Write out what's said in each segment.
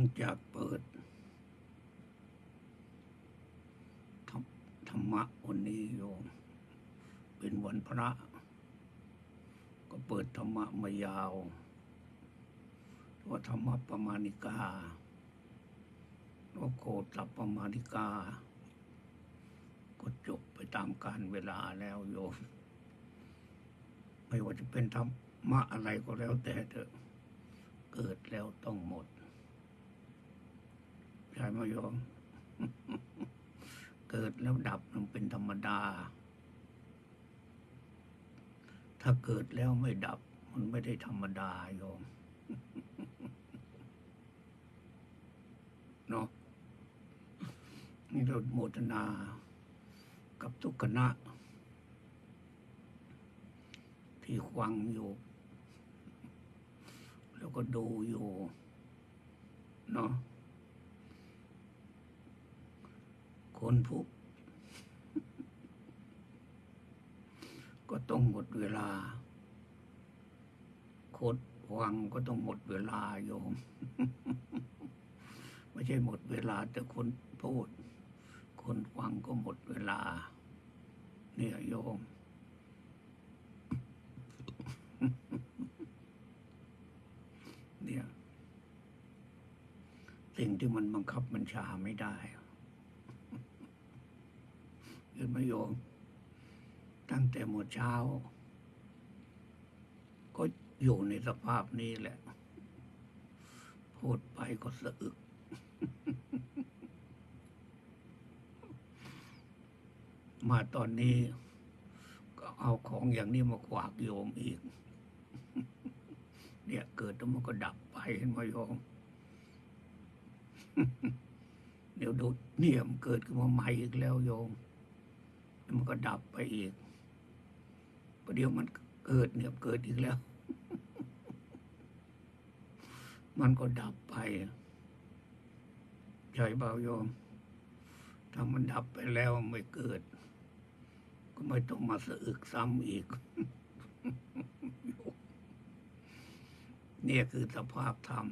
งจากเปิดธรรมธรรมะวันนี้โยมเป็นวันพระ ก็เปิดธรรมะมายาวว่าธรรมะประมาณิกาว่าโคตรประมาณิกา ก็จบไปตามการเวลาแล้วโยม ไม่ว่าจะเป็นธรรมะอะไรก็แล้วแต่เถอะ เกิดแล้วต้องหมด ใช่ไหมโยมเกิดแล้วดับมันเป็นธรรมดา ถ้าเกิดแล้วไม่ดับ มันไม่ได้ธรรมดาโยมเนาะนี่เราโมทนา กับทุกคณะ ที่ฟังอยู่ แล้วก็ดูอยู่ เนาะ คนผูก็ต้องหมดเวลาคดวังก็ต้องหมดเวลาโยม ไม่ใช่หมดเวลา แต่คนพูด คนฟังก็หมดเวลา เนี่ยโยม เนี่ย สิ่งที่มันบังคับบัญชาไม่ได้ เห็นไหมโยม ตั้งแต่หมดเช้า ก็อยู่ในสภาพนี้แหละ พูดไปก็สะอึก มาตอนนี้ ก็เอาของอย่างนี้มาขวากโยมอีก เนี่ยเกิดแล้วมันก็ดับไปเห็นไหมโยมเดี๋ยวดูเนี่ยมเกิดขึ้นมาใหม่อีกแล้วโยม มันก็ดับไปอีกประเดี๋ยวมันเกิดเนี่ยเกิดอีกแล้ว มันก็ดับไปใช่เปล่าโยมถ้ามันดับไปแล้วไม่เกิด ก็ไม่ต้องมาสะอึกซ้ำอีก เนี่ยคือสภาพธรรม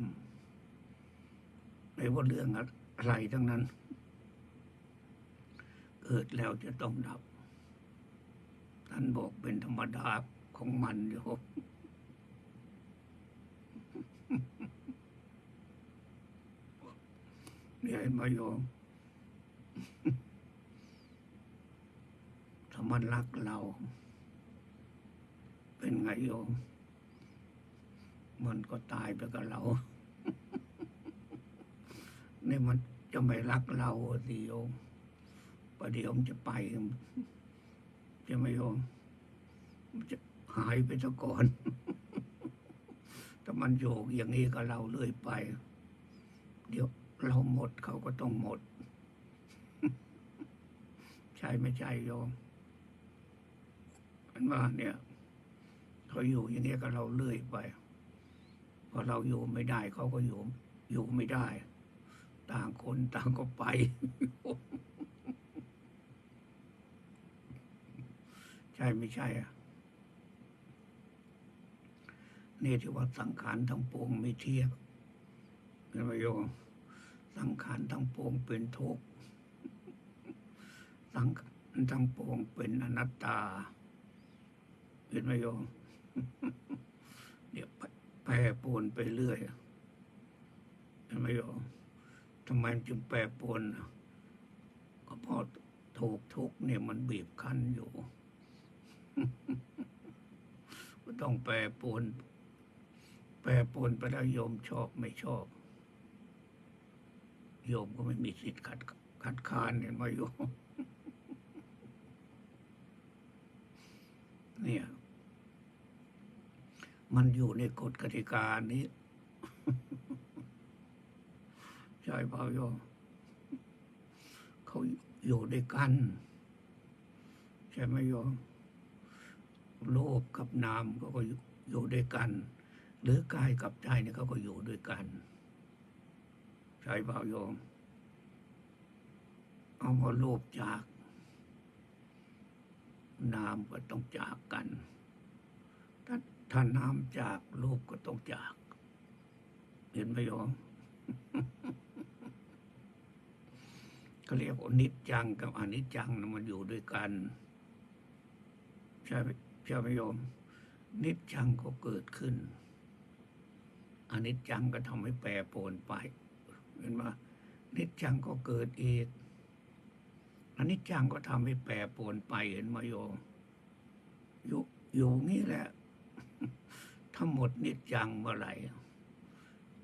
ไม่ว่าเรื่องอะไรทั้งนั้น เกิดแล้วจะต้องดับ ท่านบอกเป็นธรรมดาของมันโยมเนี่ยเห็นไหมโยมถ้ามันรักเรา เป็นไงโยม มันก็ตายไปกับเรานี่มันจะไม่รักเราสิโยมประเดี๋ยวมันจะไป จะไม่ยมมันจะหายไปซะก่อน ถ้ามันโยกอย่างนี้กับเราเรื่อยไป เดี๋ยวเราหมดเขาก็ต้องหมด ใช่ไม่ใช่โยมมันว่าเนี่ยเขาอยู่อย่างนี้กับเราเรื่อยไปพอเราอยู่ไม่ได้เขาก็อยู่อยู่ไม่ได้ ต่างคนต่างก็ไป ใช่ไม่ใช่อะนี่ที่ว่าสังขารทั้งปวงไม่เที่ยงเห็นไหมโยมสังขารทั้งปวงเป็นทุกข์สังขารทั้งปวงเป็นอนัตตาเห็นไหมโยมเดี๋ยวแปรปวนไปเรื่อยเห็นไหมโยมทำไมจึงแปรปวนนะก็เพราะถูกทุกข์เนี่ยมันบีบคั้นอยู่ ต้องแปรปวนแปรปวนไปแล้วโยมชอบไม่ชอบ โยมก็ไม่มีสิทธิ์ขัดขัดค้านเห็นไหมโยมเนี่ย มันอยู่ในกฎกติกานี้ใช่เปล่าโยมเขาอยู่ด้วยกัน ใช่ไหมโยม โลภกับนามเขาก็อยู่ด้วยกัน หรือกายกับใจเนี่ยเขาก็อยู่ด้วยกัน ใช่เปล่าโยม เอามาโลภจาก นามก็ต้องจากกัน ถ้าถ้านามจากโลภก็ต้องจาก เห็นไหมโยมก็เรียกว่านิจจังกับอนิจจังนะมันอยู่ด้วยกัน ใช่ไหม ใช่ไหมโยม นิจจังก็เกิดขึ้นอนิจจังก็ทำให้แปรปรวนไป เห็นไหมนิจจังก็เกิดอีกอนิจจังก็ทำให้แปรปรวนไปเห็นไหมโยมอยู่อยู่งี้แหละถ้าหมดนิจจังเมื่อไหร่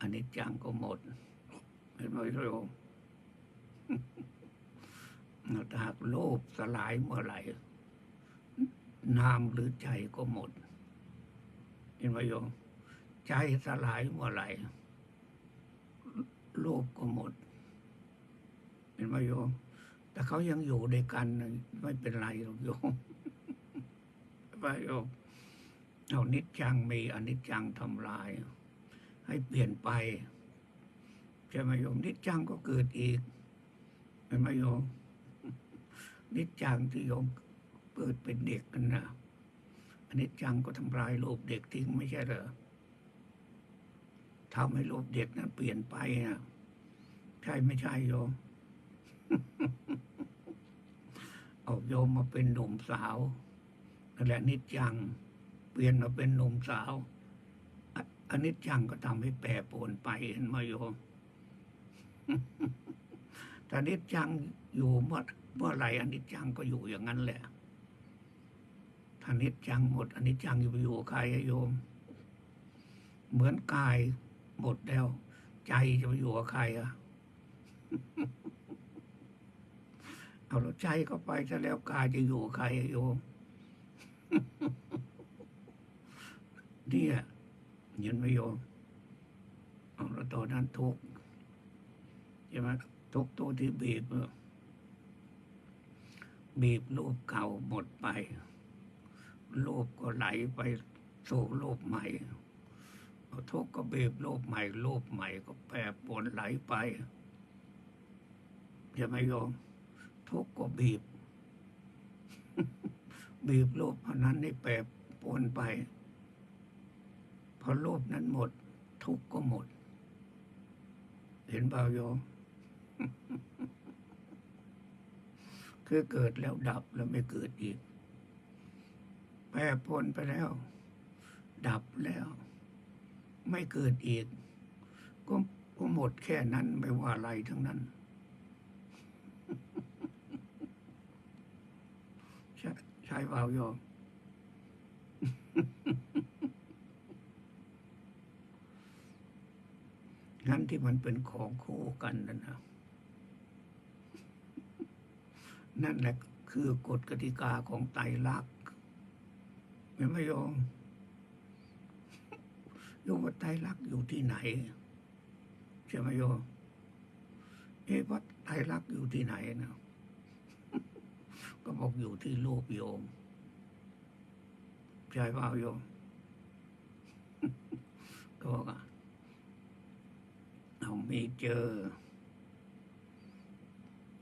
อนิจจังก็หมด เห็นไหมโยมถ้าหากโลภสลายเมื่อไหร่ นามหรือใจก็หมด เห็นไหมโยม ใจสลายเมื่อไหร่โลภก็หมด เห็นไหมโยม แต่เขายังอยู่ด้วยกันไม่เป็นไรหรอกโยมเห็นไหมโยมเอานิจจังมีอนิจจังทำลาย ให้เปลี่ยนไปใช่ไหมโยม นิจจังก็เกิดอีกเห็นไหมโยมนิจจังที่โยม เปิดเป็นเด็กกันนะอันนิจจังก็ทำลายโลภเด็กทิ้งไม่ใช่เหรอทำให้โลภเด็กนั้นเปลี่ยนไปนะใช่ไม่ใช่โยม เอาโยมมาเป็นหนุ่มสาวนั่นแหละนิจจัง เปลี่ยนมาเป็นหนุ่มสาวอะอันนิจจังก็ทำให้แปรปรวนไปเห็นไหมโยมแต่นิจจังอยู่เมื่อเมื่อไหร่อนิจจังก็อยู่อย่างนั้นแหละ ถ้านิจจังหมดอนิจจังอยู่อยู่กับใครอะโยม เหมือนกายหมดแล้ว ใจจะไปอยู่กับใครอะเอาแล้วใจก็ไปซะแล้วกายจะอยู่กับใครอะโยมเนี่ยเห็นไหมโยมเอาแล้วตอนนั้นทุกใช่ไหมทุกตัวที่บีบบีบรูปเก่าหมดไป รูปก็ไหลไปสู่รูปใหม่ทุกข์ก็บีบรูปใหม่รูปใหม่ก็แปรปวนไหลไปใช่ไหมโยมทุกข์ก็บีบ บีบรูปอันนั้นให้แปรปวนไปพอรูปนั้นหมด ทุกข์ก็หมด เห็นเปล่าโยมคือเกิดแล้วดับแล้วไม่เกิดอีก แปรปรวนไปแล้ว ดับแล้ว ไม่เกิดอีก ก็ก็หมดแค่นั้นไม่ว่าอะไรทั้งนั้นใช่ใช่เปล่าโยมงั้นที่มันเป็นของคู่กันนั่นนะนั่นแหละคือกฎกติกาของไตรลักษณ์ เห็นไหมโยมโยมว่าไตรลักษณ์อยู่ที่ไหนใช่ไหมโยมเอ๊ะว่าไตรลักษณ์อยู่ที่ไหนนะก็บอกอยู่ที่โลกโยมใช่เปล่าโยมก็บอกอะเอามีเจอ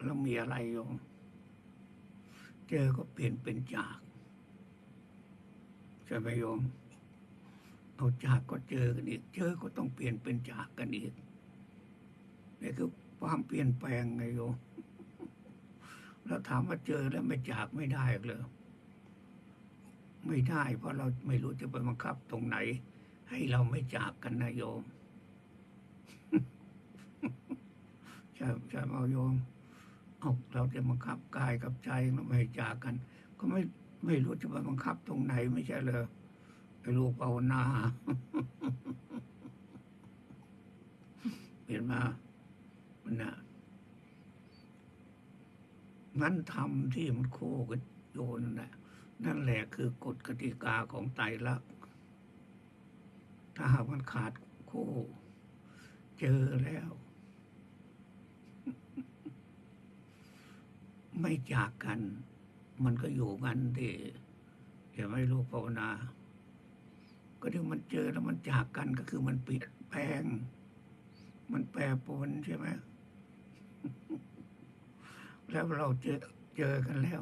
แล้วมีอะไรโยม เจอก็เปลี่ยนเป็นจาก ใช่ไหมโยมเอาจากก็เจอกันอีก เจอก็ต้องเปลี่ยนเป็นจากกันอีกนี่คือความเปลี่ยนแปลงไงโยมแล้วถามว่าเจอแล้วไม่จากไม่ได้เลยไม่ได้เพราะเราไม่รู้จะไปบังคับตรงไหน ให้เราไม่จากกันนะโยมใช่ใช่เอาโยมเอาเราจะบังคับกายกับใจเราไม่จากกัน ก็ไม่ ไม่รู้จะไปบังคับตรงไหนไม่ใช่เลยไปรู้ภาวนาเห็นไหมมันนะงั้นทำที่มันโคกันโยนนั่นแหละนั่นแหละคือกฎกติกาของไตรลักษณ์ถ้าหากมันขาดโคเจอแล้ว ไม่จากกัน มันก็อยู่กันที่อย่าไม่รู้ภาวนา ก็ที่มันเจอแล้วมันจากกันก็คือมันเปลี่ยนแปลง มันแปรปรวนใช่ไหมแล้วเราเจอเจอกันแล้ว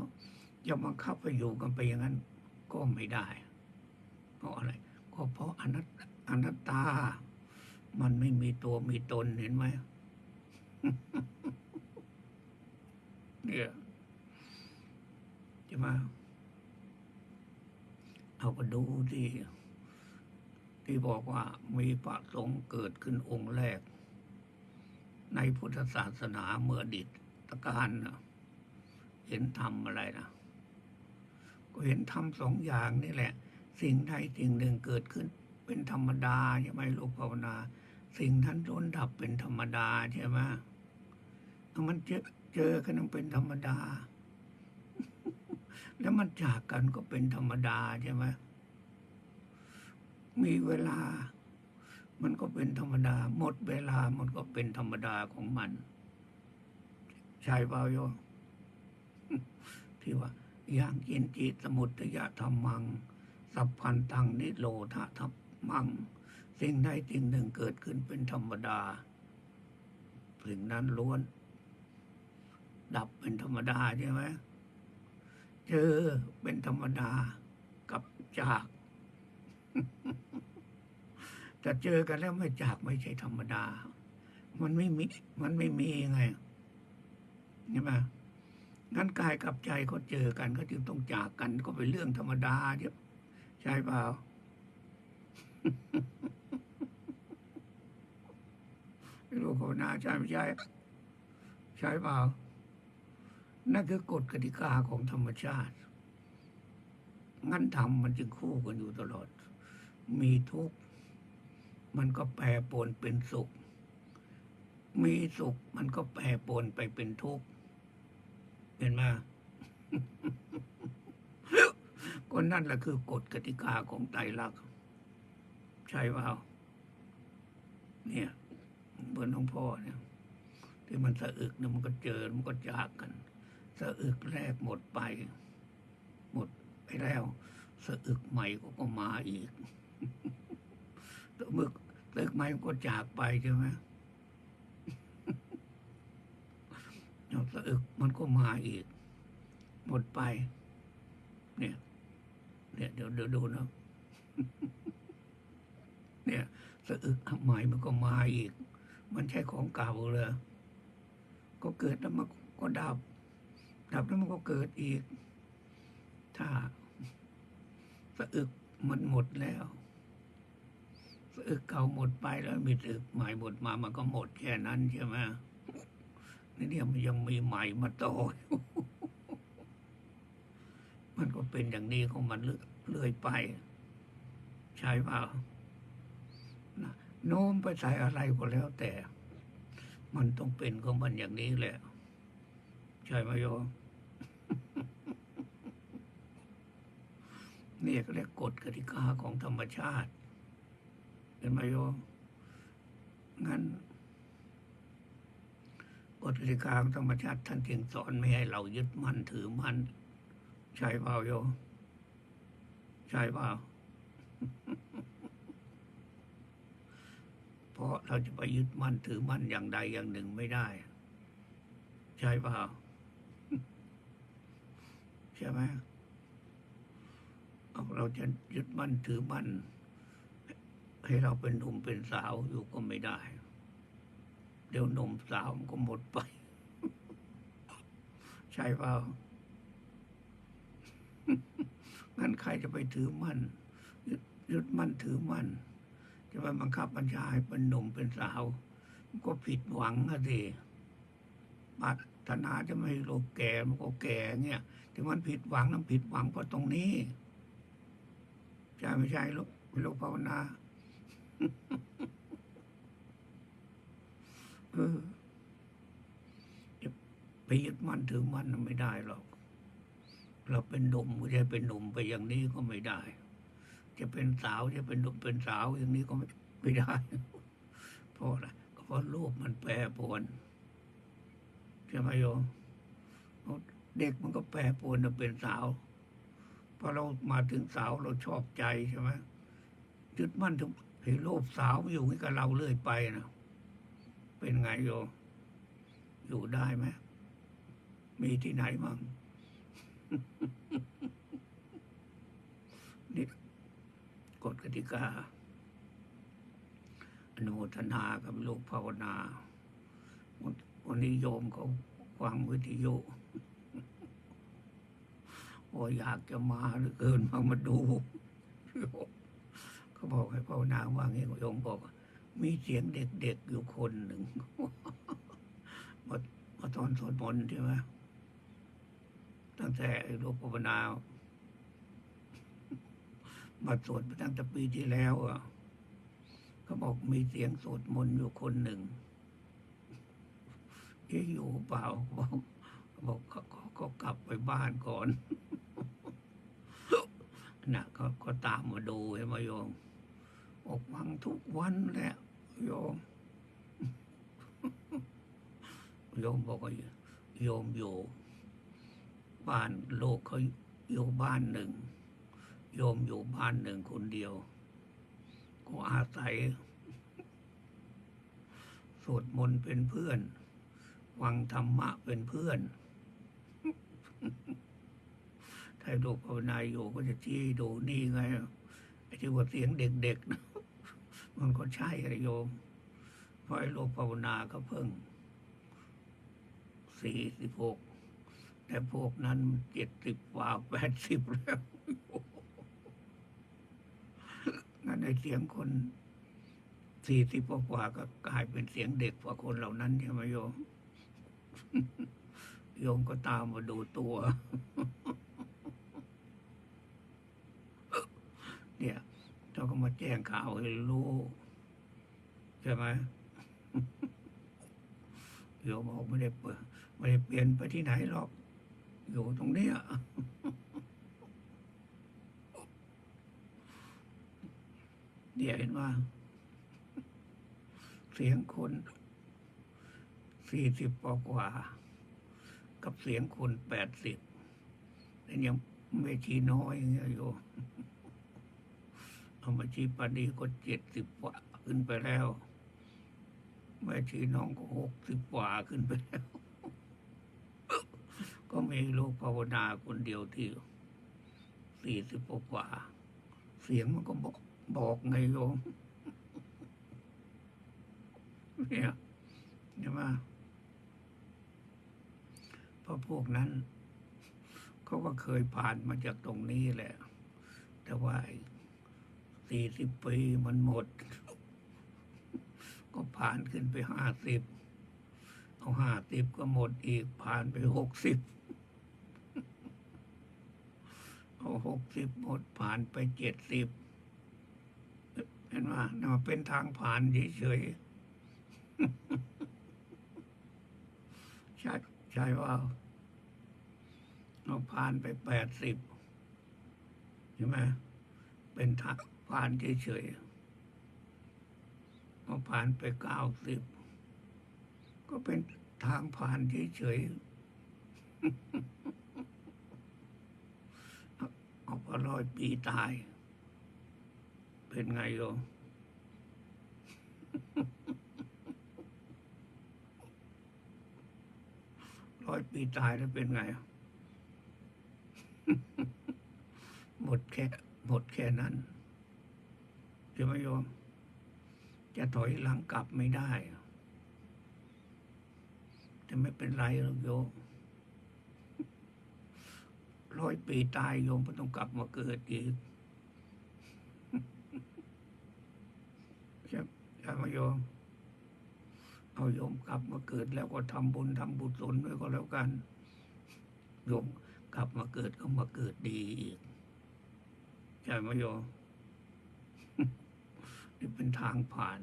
จะบังคับไปอยู่กันไปอย่างนั้น ก็ไม่ได้ เพราะอะไรก็เพราะอนัตอนัตตา มันไม่มีตัวมีตนเห็นไหมเนี่ย จะมเอาก็ดูที่ที่บอกว่ามีพระสงฆ์เกิดขึ้นองค์แรก ในพุทธศาสนาเมื่อดิตตการเห็นธรรมอะไรนะก็เห็นธรรมสองอย่างนี่แหละ สิ่งใดสิ่งหนึ่งเกิดขึ้น เป็นธรรมดาใช่ไหมลูกภาวนา สิ่งนั้นล้นดับเป็นธรรมดาใช่ไหมเอามันเจอเจอกันเป็นธรรมดา แล้วมันจากกันก็เป็นธรรมดาใช่ไหมมีเวลา มันก็เป็นธรรมดา หมดเวลามันก็เป็นธรรมดาของมัน ใช่เปล่าโยที่ว่าอย่างกินจิตสมุทยะธรรมัง สัพพันตังนิโรธาทัพมัง สิ่งใดสิ่งหนึ่งเกิดขึ้นเป็นธรรมดาสิ่งนั้นล้วน ดับเป็นธรรมดาใช่ไหม เจอเป็นธรรมดากับจากจะเจอกันแล้วไม่จากไม่ใช่ธรรมดา มันไม่มี มันไม่มีไงใช่ไหมงั้นกายกับใจก็เจอกันก็จึงต้องจากกันก็เป็นเรื่องธรรมดาเดียใช่เปล่าลูกภาวนาใช่ไม่ใช่ใช่เปล่า นั่นคือกฎกติกาของธรรมชาติ งั้นธรรมมันจึงคู่กันอยู่ตลอด มีทุกข์มันก็แปรปรวนเป็นสุข มีสุขมันก็แปรปรวนไปเป็นทุกข์ เห็นไหมก็นั่นแหละคือกฎกติกาของไตรลักษณ์ใช่เปล่าเนี่ยเหมือนหลวงพ่อเนี่ยที่มันสะอึกเนี่ยมันก็เจอมันก็จากกัน สะอึกแรกหมดไป หมดไปแล้ว สะอึกใหม่ก็ก็มาอีกสะอึกสะอึกใหม่ก็จากไปใช่ไหมเสะอึกมันก็มาอีก หมดไป เนี่ย เนี่ยเดี๋ยวเดี๋ยวดูนะเนี่ยสะอึกใหม่มันก็มาอีก มันใช่ของเก่าเลย ก็เกิดแล้วมันก็ดับ ดับแล้วมันก็เกิดอีก ถ้าสะอึกมันหมดแล้วสะอึกเก่าหมดไปแล้วมีสะอึกใหม่หมดมามันก็หมดแค่นั้นใช่ไหมนี่เนี่ยมันยังมีใหม่มาโตมันก็เป็นอย่างนี้ของมันเรื่อยไป ใช่เปล่านะโน้มไปใส่อะไรก็แล้วแต่ มันต้องเป็นของมันอย่างนี้แหละ ใช่ไหมโยมนี่ก็เรียกกฎกติกาของธรรมชาติเห็นไหมโยมงั้นกฎกติกาของธรรมชาติท่านจึงสอนไม่ให้เรายึดมั่นถือมั่นใช่เปล่าโยมใช่เปล่าเพราะเราจะไปยึดมั่นถือมั่นอย่างใดอย่างหนึ่งไม่ได้ ใช่เปล่า ใช่ไหมเอาเราจะยึดมั่นถือมั่นให้เราเป็นหนุ่มเป็นสาวอยู่ก็ไม่ได้ เดี๋ยวหนุ่มสาวมันก็หมดไป ใช่เปล่างั้นใครจะไปถือมั่นยึดยึดมั่นถือมั่นจะไปบังคับบัญชาให้เป็นหนุ่มเป็นสาว ก็ผิดหวังอะสิปรา รถนาจะไม่โลกแก่มันก็แก่เงี้ยที่มันผิดหวังนั้นผิดหวังเพราะตรงนี้ใช่ไม่ใช่ลูกลูกภาวนาเออไปยึดมั่นถือมั่นไม่ได้หรอก เราเป็นหนุ่มก็จะเป็นหนุ่มไปอย่างนี้ก็ไม่ได้ จะเป็นสาวจะเป็นหนุ่มเป็นสาวอย่างนี้ก็ไม่ไม่ได้เพราะอะไรก็เพราะโลกมันแปรปรวน ใช่ไหมโยมเด็กมันก็แปรปรวนเป็นสาวพอเรามาถึงสาวเราชอบใจใช่ไหมยึดมั่นถึงเห็นโลภสาวอยู่กับเราเรื่อยไปนะเป็นไงโยมอยู่ได้ไหมมีที่ไหนบ้างนี่กฎกติกาอนุโมทนากับลูกภาวนา วันนี้โยมเขาฟังวิทยุโอ้อยากจะมาเหลือเกินมามาดูเขาบอกให้ภาวนาว่างี้โยมบอก มีเสียงเด็กๆอยู่คนหนึ่งมามาตอนสวดมนต์ใช่ไหมตั้งแต่ไอ้หลูกภาวนามาสวดมาตั้งแต่ปีที่แล้วอะเขาบอกมีเสียงสวดมนต์อยู่คนหนึ่ง เอ๊ะอยู่เปล่าบอกบอกเขาเขาเขากลับไปบ้านก่อนนะเขาก็ตามมาดูให้มาโยมออกฟังทุกวันแหละโยม โยมบอกว่าโยมอยู่ บ้านโลกเขาอยู่บ้านหนึ่ง โยมอยู่บ้านหนึ่งคนเดียว ก็อาศัยสวดมนต์เป็นเพื่อน วังธรรมะเป็นเพื่อน ถ้าดูภาวนาอยู่ก็จะชี้ให้ดูนี่ไงไอ้ที่ว่าเสียงเด็กๆนะมันก็ใช่อะโยม เพราะไอ้โลกภาวนาก็เพิ่งสี่สิบหกแต่พวกนั้นเจ็ดสิบกว่าแปดสิบแล้วงั้นไอ้เสียงคนสี่สิบกว่าก็กลายเป็นเสียงเด็กกว่าคนเหล่านั้นใช่ไหมโยม โยมก็ตามมาดูตัว เนี่ยเราก็มาแจ้งข่าวให้รู้ใช่ไหมโยมบอกไม่ได้เปไม่ได้เปลี่ยนไปที่ไหนหรอก อยู่ตรงเนี้ยเดี๋ยวเห็นว่า เสียงคน สี่สิบกว่า กับเสียงคนแปดสิบแต่ยังไม่ชีน้อยอย่างเงี้ยโยมเอามาชีปานีก็เจ็ดสิบกว่าขึ้นไปแล้วแม่ชีน้องก็หกสิบกว่าขึ้นไปแล้ว ก็มีลูกภาวนาคนเดียวที่สี่สิบกว่า เสียงมันก็บอกบอกไงโยมเนี่ยใช่ไหม ราะพวกนั้นเขาก็เคยผ่านมาจากตรงนี้แหละ แต่ว่าสี่สิบปีมันหมด ก็ผ่านขึ้นไปห้าสิบเอาห้าสิบก็หมดอีกผ่านไปหกสิบเอาหกสิบหมดผ่านไปเจ็ดสิบเห็นว่านะมันเป็นทางผ่านเฉยๆใช่ ใช่ว่าเราผ่านไปแปดสิบใช่ไหมเป็นทางผ่านเฉยๆเราผ่านไปเก้าสิบก็เป็นทางผ่านเฉยๆเอาเอาพอร้อยปีตาย เป็นไงโยม ร้อยปีตายแล้วเป็นไง หมดแค่ หมดแค่นั้นใช่ไหมโยม จะถอยหลังกลับไม่ได้แต่ไม่เป็นไรหรอกโยมร้อยปีตายโยมก็ต้องกลับมาเกิดอีกใช่ใช่ไหมโยม เอาโยมกลับมาเกิดแล้วก็ทำบุญทำบุญสนด้วยก็แล้วกันโยมกลับมาเกิดก็มาเกิดดีอีกใช่ไหมโยมนี่เป็นทางผ่าน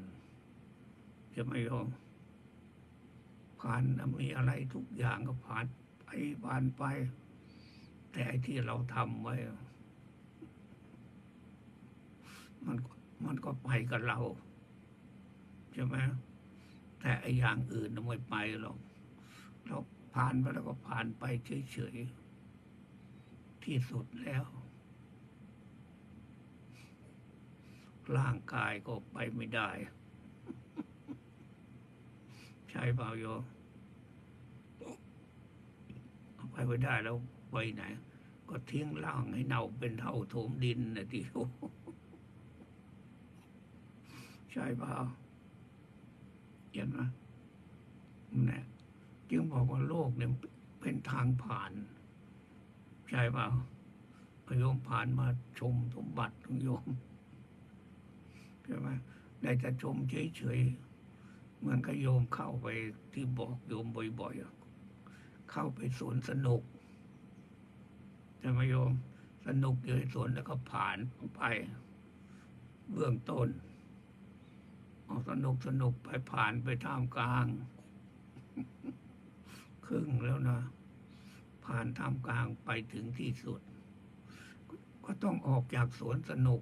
ใช่ไหมโยมผ่านมีอะไรทุกอย่างก็ผ่านไปผ่านไป แต่ไอ้ที่เราทำไว้ มันมันก็ไปกับเรา ใช่ไหม แต่ไอ้อย่างอื่นไม่ไปหรอกเราผ่านไปแล้วก็ผ่านไปเฉยๆที่สุดแล้ว ร่างกายก็ไปไม่ได้ ใช่เปล่าโยไปไม่ได้แล้วไปไหน ก็ทิ้งร่างให้เน่าเป็นเท่าโถมดินนะทีโอใช่เปล่า เห็นไหมนี่จึงบอกว่าโลกเนี่ยเป็นทางผ่าน ใช่เปล่าพโยมผ่านมาชมสมบัติของโยมใช่ไหมได้แต่ชมเฉยๆเหมือนกับโยมเข้าไปที่บอกโยมบ่อยๆ เข้าไปสวนสนุกใช่ไหมโยม สนุกอยู่ในสวนแล้วก็ผ่านไป เบื้องต้น สนุกสนุกไปผ่านไปท่ามกลาง ครึ่งแล้วนะ ผ่านท่ามกลางไปถึงที่สุด ก็ต้องออกจากสวนสนุก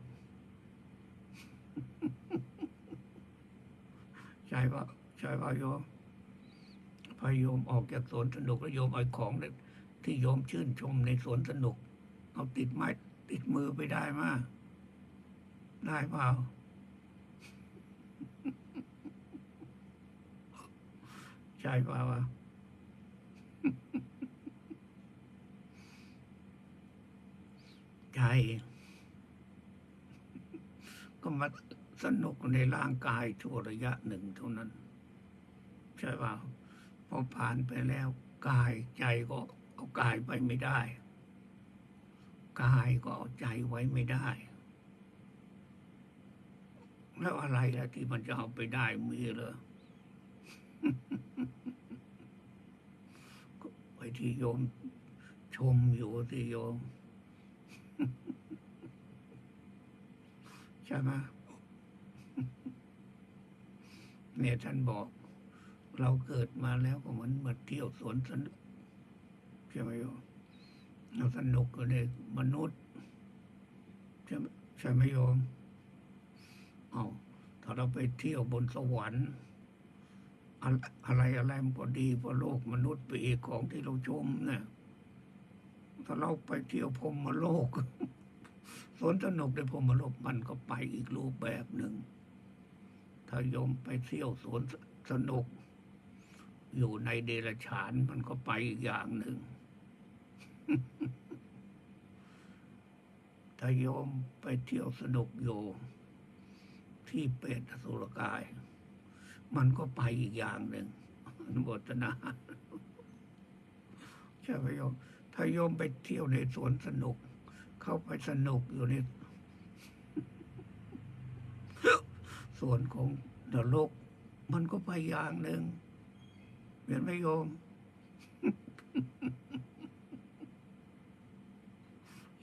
ใช่ปะใช่ปะโยมพอโยมออกจากสวนสนุกแล้วโยมเอาของที่โยมชื่นชมในสวนสนุก เอาติดไม้ติดมือไปได้มาได้เปล่า ใช่เปล่าวะใจก็มาสนุกในร่างกายชั่วระยะหนึ่งเท่านั้น ใช่เปล่าพอผ่านไปแล้วกายใจก็เอากายไปไม่ได้ กายก็เอาใจไว้ไม่ได้ แล้วอะไรล่ะที่มันจะเอาไปได้มีเหรอ ไปที่โยม ชมอยู่ที่โยม ใช่ไหมเนี่ยท่านบอก เราเกิดมาแล้วก็เหมือนมาเที่ยวสวนสนุกใช่ไหมโยมเราสนุกกับในมนุษย์ใช่ใช่ไหมโยมเอาถ้าเราไปเที่ยวบนสวรรค์ อะไรอะไรมันก็ดีเพราะโลกมนุษย์ไปอีกของที่เราชมเนี่ยถ้าเราไปเที่ยวพรหมโลกสวนสนุกในพรหมโลกมันก็ไปอีกรูปแบบหนึ่งถ้ายมไปเที่ยวสวนสนุก อยู่ในเดรัจฉานมันก็ไปอีกอย่างหนึ่งถ้ายมไปเที่ยวสนุกอยู่ที่เปรตสุรกาย มันก็ไปอีกอย่างหนึ่งอนุโมทนาใช่ไหมโยมถ้าโยมไปเที่ยวในสวนสนุก เข้าไปสนุกอยู่ในสวนของนรกมันก็ไปอย่างหนึ่งเห็นไหมโยม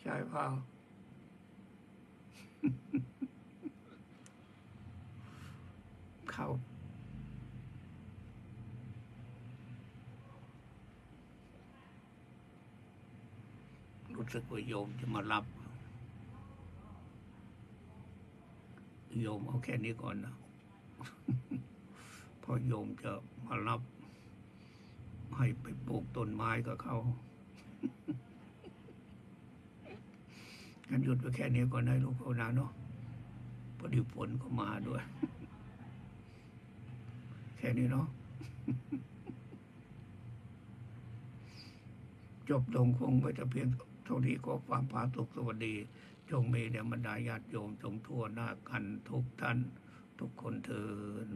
ใช่เปล่าเข้า รู้สึกว่าโยมจะมารับ โยมเอาแค่นี้ก่อนนะพอโยมจะมารับ ให้ไปปลูกต้นไม้กับเขางั้นหยุดไปแค่นี้ก่อนนะลูกภาวนาเนาะพอดีฝนก็มาด้วย แค่นี้เนาะจบลงคงไว้แต่เพียงเท่านี้ก็ความผาสุกสวัสดี จงมีแด่บรรดาญาติโยมจงทั่วหน้ากันทุกท่าน ทุกคนเถิน